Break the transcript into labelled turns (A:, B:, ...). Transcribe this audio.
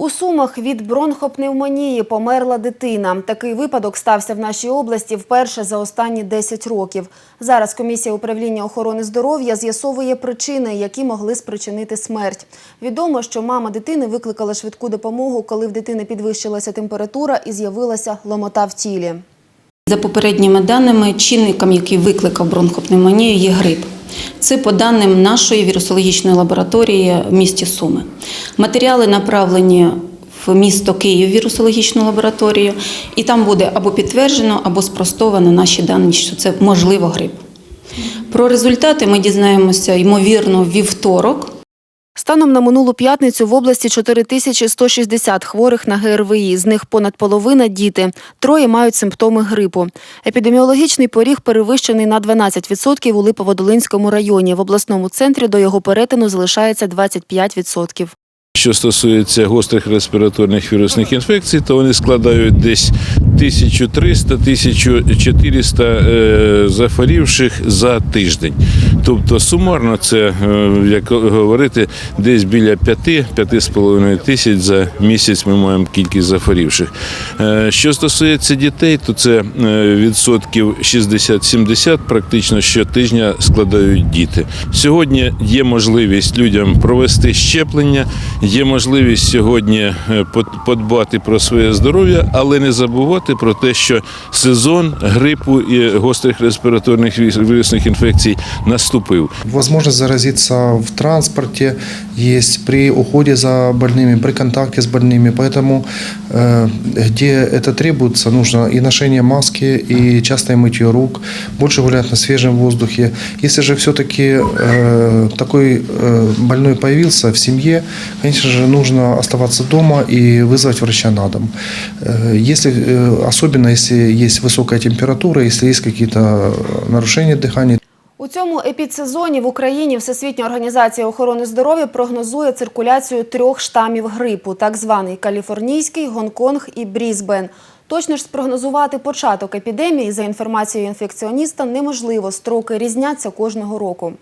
A: У Сумах від бронхопневмонії померла дитина. Такий випадок стався в нашій області вперше за останні 10 років. Зараз комісія управління охорони здоров'я з'ясовує причини, які могли спричинити смерть. Відомо, що мама дитини викликала швидку допомогу, коли в дитини підвищилася температура і з'явилася ломота в тілі.
B: За попередніми даними, чинником, який викликав бронхопневмонію, є грип. Це по даним нашої вірусологічної лабораторії в місті Суми. Матеріали направлені в місто Київ вірусологічну лабораторію, і там буде або підтверджено, або спростовано наші дані, що це можливо грип. Про результати ми дізнаємося ймовірно вівторок.
A: Станом на минулу п'ятницю в області 4160 хворих на ГРВІ, з них понад половина – діти. Троє мають симптоми грипу. Епідеміологічний поріг перевищений на 12% у Липоводолинському районі. В обласному центрі до його перетину залишається 25%.
C: Що стосується гострих респіраторних вірусних інфекцій, то вони складають десь 1300-1400 е, захворівших за тиждень. Тобто сумарно це, е, як говорити, десь біля 5-5,5 тисяч за місяць ми маємо кількість захворівших. Е, Що стосується дітей, то це відсотків 60-70 практично щотижня складають діти. Сьогодні є можливість людям провести щеплення, є можливість сьогодні е, под- подбати про своє здоров'я, але не забувати про те, що сезон грипу і гострих респіраторних віс- вірусних інфекцій наступив.
D: Возможность заразиться в транспорте есть при уходе за больными, при контакте с больными. Поэтому, э, где это требуется, нужно и ношение маски, и частое мытье рук, больше гулять на свежем воздухе. Если же все-таки такой э, больной появился в семье, конечно же, нужно оставаться дома и вызвать врача на дом. Э, Если, э, особенно если есть высокая температура, если есть какие-то нарушения дыхания,
A: У цьому епідсезоні в Україні Всесвітня організація охорони здоров'я прогнозує циркуляцію трьох штамів грипу, так званий каліфорнійський, Гонконг і Брізбен. Точно ж спрогнозувати початок епідемії за інформацією інфекціоніста неможливо. Строки різняться кожного року.